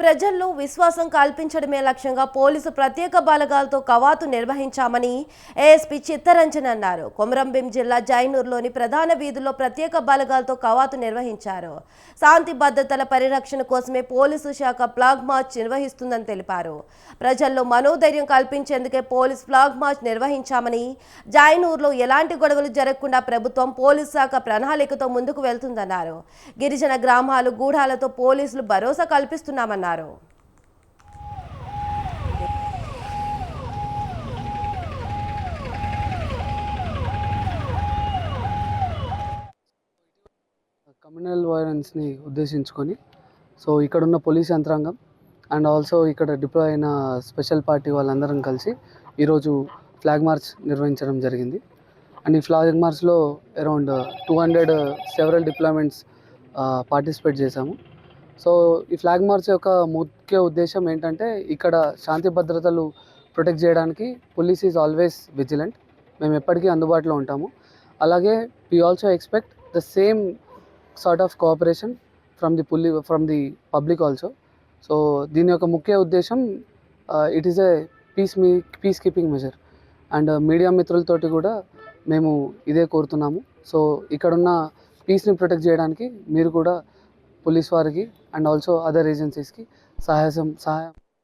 ప్రజల్లో విశ్వాసం కల్పించడమే లక్ష్యంగా పోలీసు ప్రత్యేక బలగాలతో కవాతు నిర్వహించామని ఏఎస్పీ చిత్తరంజన్ అన్నారు. కొమరంభీం జిల్లా జైనూరులోని ప్రధాన వీధుల్లో ప్రత్యేక బలగాలతో కవాతు నిర్వహించారు. శాంతి భద్రతల పరిరక్షణ కోసమే పోలీసు శాఖ ఫ్లాగ్ మార్చ్ నిర్వహిస్తుందని తెలిపారు. ప్రజల్లో మనోధైర్యం కల్పించేందుకే పోలీస్ ఫ్లాగ్ మార్చ్ నిర్వహించామని జైనూరులో ఎలాంటి గొడవలు జరగకుండా ప్రభుత్వం పోలీసు శాఖ ప్రణాళికతో ముందుకు వెళ్తుందన్నారు. గిరిజన గ్రామాలు గూఢాలతో పోలీసులు భరోసా కల్పిస్తున్నామన్నారు. కమ్యూనల్ వైలెన్స్ని ఉద్దేశించుకొని సో ఇక్కడ ఉన్న పోలీస్ యంత్రాంగం అండ్ ఆల్సో ఇక్కడ డిప్లాయ్ అయిన స్పెషల్ పార్టీ వాళ్ళందరం కలిసి ఈరోజు ఫ్లాగ్ మార్చ్ నిర్వహించడం జరిగింది. అండ్ ఈ ఫ్లాగ్ మార్చ్లో around two hundred several deployments participate చేశాము. సో ఈ ఫ్లాగ్ మార్చ్ యొక్క ముఖ్య ఉద్దేశం ఏంటంటే ఇక్కడ శాంతి భద్రతలు ప్రొటెక్ట్ చేయడానికి పోలీస్ ఈజ్ ఆల్వేస్ విజిలెంట్. మేము ఎప్పటికీ అందుబాటులో ఉంటాము. అలాగే we also expect the same sort of cooperation from the police from the public also so దీని యొక్క ముఖ్య ఉద్దేశం it is a peace me peacekeeping measure and media మిత్రులతోటి కూడా మేము ఇదే కోరుతున్నాము. సో ఇక్కడున్న పీస్ని ప్రొటెక్ట్ చేయడానికి మీరు కూడా పోలీస్ వారికి అండ్ ఆల్సో అదర్ ఏజెన్సీస్కి సహాయం సహాయం